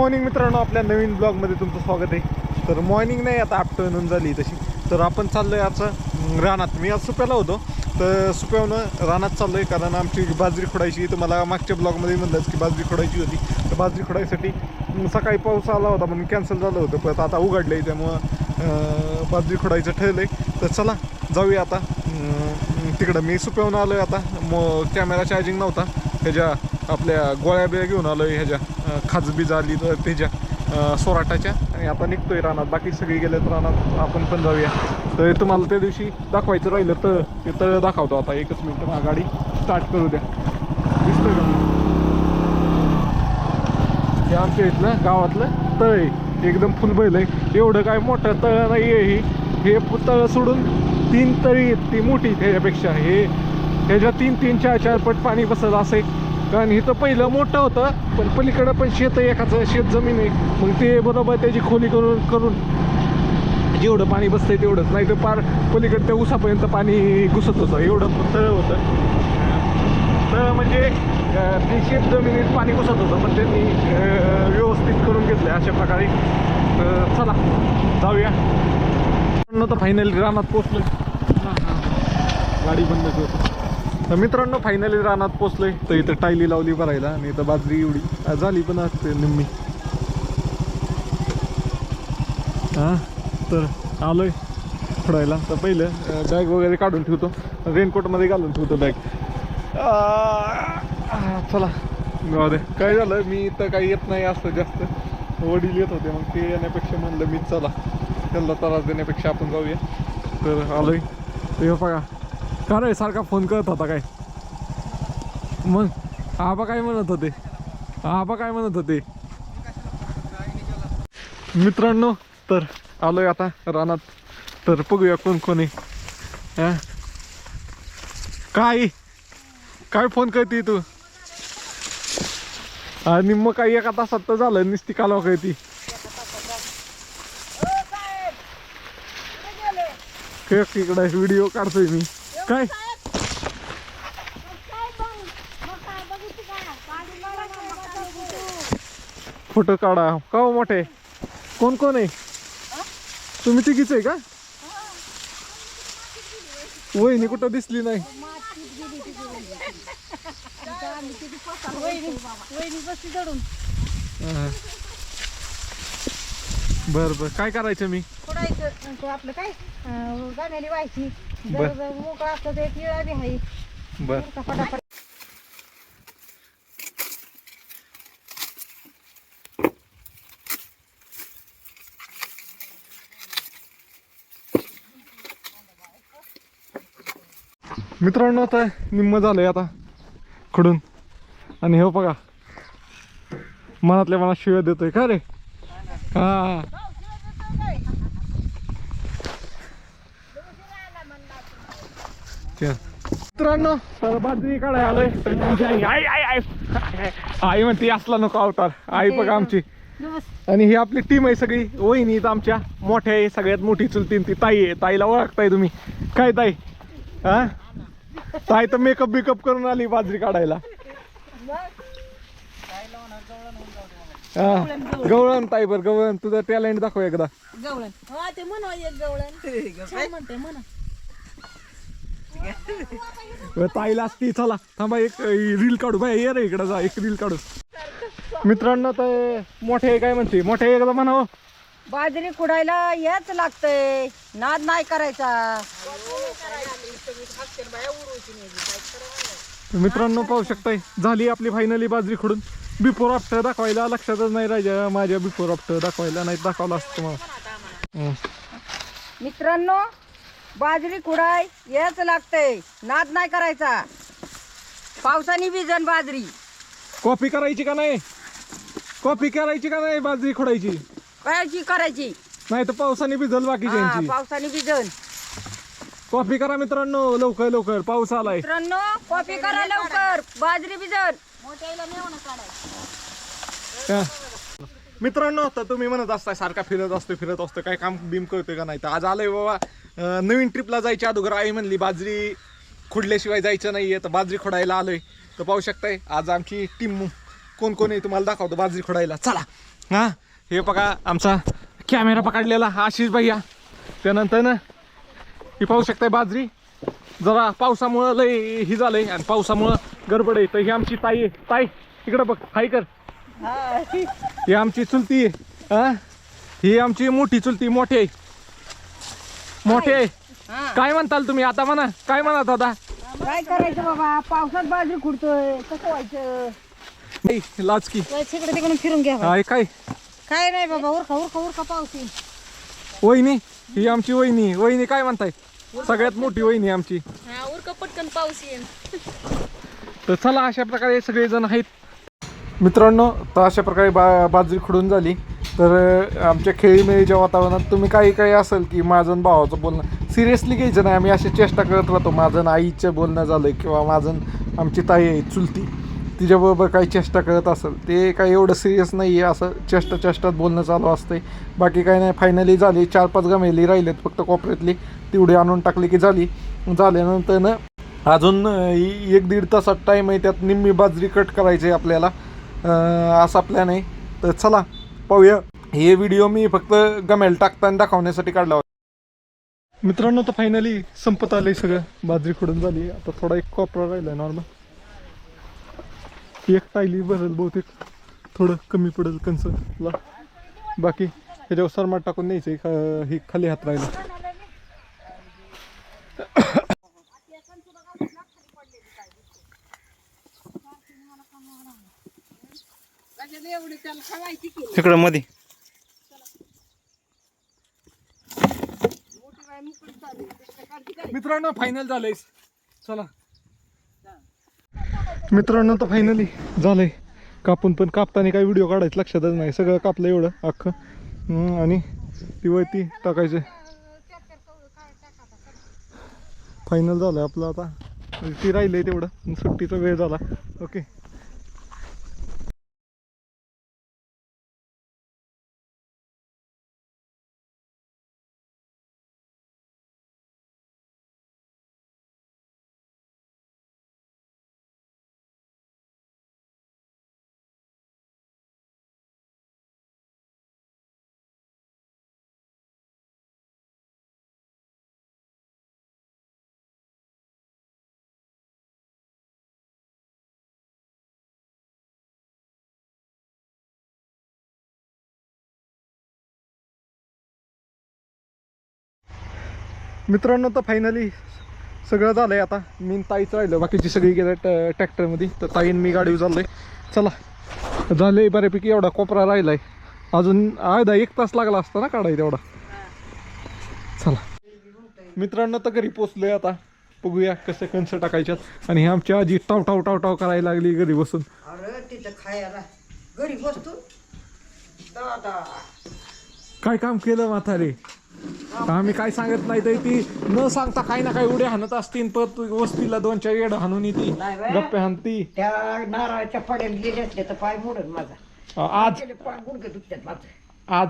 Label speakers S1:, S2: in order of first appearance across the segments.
S1: Morning मित्रांनो आपल्या नवीन ब्लॉगमध्ये तुमचं स्वागत आहे. तर मॉर्निंग नाही आता आफ्टरनून झाली तशी. तर आपण चाललो आहे आज रानात. मी आज सुप्याला होतो. तर सुप्यावनं रानात चाललो आहे कारण आमची बाजरी खोडायची. तर मला मागच्या ब्लॉगमध्ये म्हणलंच की बाजरी खोडायची होती. तर बाजरी खोडायसाठी सकाळी पाऊस आला होता म्हणून कॅन्सल झालं होतं. परत आता उघडलं आहे त्यामुळं बाजरी खोडायचं ठरलं आहे तर चला जाऊया आता. तिकडं मी सुप्यावून आलो आहे आता. मो कॅमेरा चार्जिंग नव्हता. ह्याच्या आपल्या गोळ्या बिळ्या घेऊन आलो आहे ह्याच्या खाजबीज आली तर त्याच्या सोराटाच्या. आणि आता निघतोय रानात. बाकी सगळी गेलेत रानात. आपण पण जाऊया. तर तुम्हाला त्या दिवशी दाखवायचं राहिलं तर ते तळ दाखवतो आता. एकच मिनटं मग गाडी स्टार्ट करू द्या. दिसतोय का? हे आमच्या इथलं गावातलं तळ आहे. एकदम फुल बैल आहे. एवढं काय मोठं तळ नाही आहे हे पु- तळ सोडून तीन तळी आहेत ती मोठी ह्याच्यापेक्षा हे ह्याच्या तीन तीन चार चार पट पाणी बसत असे कारण इथं पहिलं मोठं होतं पण पलीकडं पण शेत आहे एकाचं शेत जमीन आहे. मग ते बरोबर त्याची खोली करून करून जेवढं पाणी बसतंय तेवढंच. नाही तर पार पलीकडे त्या उसापर्यंत पाणी घुसत होतं. एवढं तळ होतं. तळ म्हणजे ते शेत जमिनीत पाणी घुसत होतं पण त्यांनी व्यवस्थित करून घेतलं अशा प्रकारे चला जाऊया. तर फायनली रानात पोचलोय गाडी बंद कर. तर मित्रांनो फायनली रानात पोचलोय. तर इथं टायली लावली भरायला आणि इथं बाजरी एवढी. झाली पण असते निम्मी. हां तर आलोय फडायला. तर पहिलं बॅग वगैरे काढून ठेवतो. रेनकोटमध्ये घालून ठेवतो बॅग चला. जाऊ दे. काय झालं मी तर काही येत नाही असतं जास्त. वडील येत होते मग ते येण्यापेक्षा म्हणलं मी चला. त्यांना त्रास देण्यापेक्षा आपण जाऊया. तर आलोय. ते बघा का रे सारखा फोन करत होता काय? मग आबा काय म्हणत होते? आबा काय म्हणत होते? मित्रांनो तर आलोय आता रानात. तर बघूया कोण कोण? काय? काय फोन करते तू? आणि मग काही एका तासात तर झालं नुसती कालवा कळती इकडे व्हिडिओ काढतोय मी. काय? फोटो काढा. का हो मोठे? कोण कोण आहे? तुम्ही तिघीच आहे का? वहिनी कुठं दिसली नाही? हा. बर बर. काय करायचं मी?
S2: आपलं काय? गाण्याने व्हायची
S1: बर.
S2: जर जर मोकळा असलं तर एक येळा बी आहे
S1: बर.
S2: का फटाफट
S1: मित्रांनो आता निम्म झालंय आता खडून. आणि हे बघा मनातल्या मनात शिव्या देतोय. का रे? हा. मित्रांनो तर बाजरी काढाय आलोय. आई आई आई. आई म्हणते असला नको अवतार. आई बघा आमची. आणि ही आपली टीम आहे सगळी. वहिनी आहेत आमच्या. मोठ्या आहे सगळ्यात मोठी चुलतीन ती. ताई आहे. ताईला ओळखताय तुम्ही. काय ताई? हा? ताई तर मेकअप बिकअप करून आली बाजरी काढायला. हा. गवळण ताई बर गवळण. तुझं टॅलेंट दाखव एकदा.
S2: गवळण हा ते म्हणा एक गवळण छान म्हणते म्हणा
S1: बरं, ताईला असती चला थांबा एक रील काढू बाय ये रे इकडं जा एक रील काढू. मित्रांनो तर मोठे काय म्हणते मोठे एकदा म्हणावं
S2: बाजरी खुडायला याच लागतंय. नाद नाही करायचा.
S1: तर मित्रांनो पाहू शकताय झाली आपली फायनली बाजरी खोडून. बिफोर आफ्टर दाखवायला लक्षातच नाही राहिल्या माझ्या बिफोर आफ्टर दाखवायला नाही दाखवलं असतं मला हं.
S2: मित्रांनो बाजरी खुडाय याच लागतंय. नाद नाही करायचा. पावसाने भिजन बाजरी.
S1: कॉफी करायची का नाही? कॉफी करायची का नाही बाजरी खोडायची?
S2: कायची करायची.
S1: नाही तर पावसाने भिजल
S2: हा
S1: बाकीच्यांची
S2: पावसाने भिजन.
S1: कॉफी करा मित्रांनो लवकर लवकर. पाऊस आलाय.
S2: मित्रांनो कॉफी करा लवकर. बाजरी भिजन.
S1: हा. मित्रांनो तर तुम्ही म्हणत असताय सारखा फिरत असतो फिरत असतो काय काम बिम करतोय का नाही? तर आज आलंय बाबा नवीन ट्रिपला जायच्या अगोदर आई म्हणली बाजरी खुडल्याशिवाय जायचं नाहीये तर बाजरी खोडायला आलोय. तर पाहू शकताय आज आमची टीम कोण कोण आहे तुम्हाला दाखवतो बाजरी खोडायला. चला. हा हे बघा आमचा कॅमेरा पकडलेला आशिष भैया. त्यानंतर ना ही पाहू शकताय बाजरी. जरा पावसामुळं लय ही झालंय आणि पावसामुळं गडबड आहे. तर ही आमची ताई आहे. ताई इकडं बघ हाय कर. ही आमची चुलती हा? ही आमची मोठी चुलती मोठी. आहे मोठी आहे काय म्हणताल तुम्ही? आता म्हणा. काय म्हणत होता?
S2: काय करायचं बाबा? पावसात बाजरी खुडतोय. कसं व्हायचं?
S1: नाही, लाचकी
S2: तिकडे तिकडून फिरून घ्या
S1: हाय काय?
S2: काय नाही बाबा उरका उरका पाऊस येईल
S1: वहिनी ही आमची वहिनी. वहिनी काय म्हणताय? सगळ्यात मोठी वहिनी आमची.
S3: उरका पटकन पाऊस येईल
S1: तर चला अशा प्रकारे सगळेजण आहेत. मित्रांनो तर अशा प्रकारे बा बाजरी खुडून झाली. तर आमच्या खेळीमेळीच्या वातावरणात तुम्ही काही काही असेल की माझं भावाचं बोलणं सिरियसली घ्यायचं नाही. आम्ही अशी चेष्टा करत राहतो. माझं आईचं बोलणं झालं किंवा माझं आमची ताई आहे चुलती. तिच्याबरोबर काही चेष्टा करत असेल ते काही एवढं सिरियस नाही आहे. असं चेष्टा चेष्टात बोलणं चालू असते बाकी काही नाही. फायनली झाली. चार पाच गमेली राहिलेत फक्त कोपऱ्यातली. तेवढी आणून टाकली की झाली. झाल्यानंतर ना अजून एक दीड तासात टाईम आहे. त्यात निम्मी बाजरी कट करायची आहे आपल्याला. असा प्लॅन आहे तर चला पाहूया. हे व्हिडिओ मी फक्त गमेल टाकताना दाखवण्यासाठी काढला होता. मित्रांनो तर फायनली संपत आले सगळं. बाजरी खोडून झाली. आता थोडा एक कोपरा राहिला नॉर्मल एक टायली भरेल बहुतेक. थोडं कमी पडेल कन्सला बाकी ह्याच्यावर सरमाट टाकून न्यायचं. हे खाली हात राहिला.
S4: तिकडं मध्ये
S1: मित्रांनो फायनल झालंय. चला. मित्रांनो तर फायनली झालंय. कापून पण कापताना काही व्हिडिओ काढायचं लक्षातच नाही. सगळं कापलं एवढं अख्खं. आणि ती वरती टाकायचं. फायनल झालं आपलं आता. ती राहिलंय तेवढं. आणि सुट्टीचा वेळ झाला. ओके मित्रांनो तर फायनली सगळं झालंय आता. मी ताईच राहिलं. बाकीची सगळी गेल्या ट्रॅक्टरमध्ये. तर ताईन मी गाडी चाललोय. चला. झालंय बऱ्यापैकी एवढा कोपरा राहिलाय. अजून अर्धा एक तास लागला असता ना काढाय तेवढा. चला. मित्रांनो तर घरी पोचलोय आता. बघूया कसं कंस टाकायच्यात. आणि आमची आजी टाव टाव टाव टाव करायला लागली घरी बसून.
S2: खायला घरी बसतो
S1: काय काम केलं म्हातारे? आम्ही काय सांगत नाही तर ती न सांगता काही ना काही उड्या हाणत असतील परत वस्तीला दोन चार येड हाणून येते.
S2: नाही बे.
S1: गप्पे हाणती.
S2: त्या नारळाच्या गेले असले तर पाय मोडत माझा.
S1: आज.
S2: गेले पाय गुडघे दुखतात माझं
S1: आज.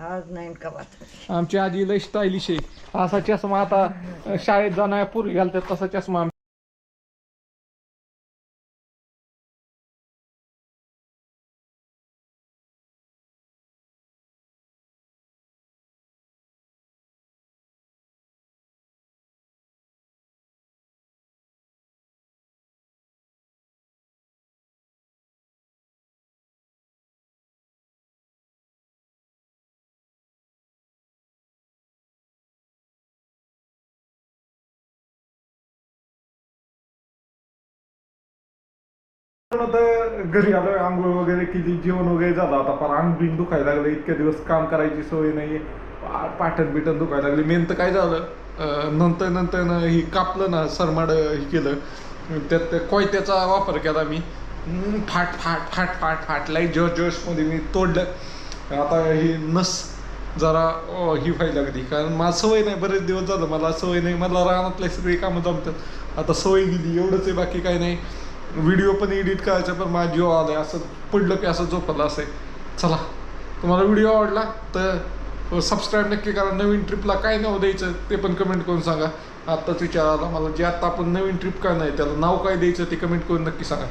S2: आज नाही का
S1: आमची आजी लय स्टायलिश आहे. असा चष्मा आता अं, शाळेत जाणाऱ्या पूर्वी घालतात तसा चष्मा घरी आलोय आंघोळ वगैरे किती जेवण वगैरे झालं. आता पण अंग बिंग दुखायला लागलं. इतक्या दिवस काम करायची सवय नाही पाठण बिटन दुखायला लागली. मेन तर काय झालं नंतर नंतर ही कापलं ना सरमाड हे केलं. त्यात कोयत्याचा वापर केला मी. फाट फाट फाट फाट फाट. लाइट जोश जोशमध्ये मी तोडलं. आता ही नस जरा ही व्हायला लागली. कारण मला सवय नाही बरेच दिवस झालं मला सवय नाही. मला रानातले सगळी कामं जमतात. आता सवय गेली एवढंच आहे बाकी काही नाही. व्हिडिओ पण एडिट करायचा पण माझा जीव आलाय. असं पडलं की असं झोपलं असं चला तुम्हाला व्हिडिओ आवडला तर सबस्क्राईब नक्की करा. नवीन ट्रिपला काय नाव द्यायचं ते पण कमेंट करून सांगा. आत्ताच विचार आला मला जे आत्ता आपण नवीन ट्रिप करणार आहे त्याला नाव काय द्यायचं ते कमेंट करून नक्की सांगा.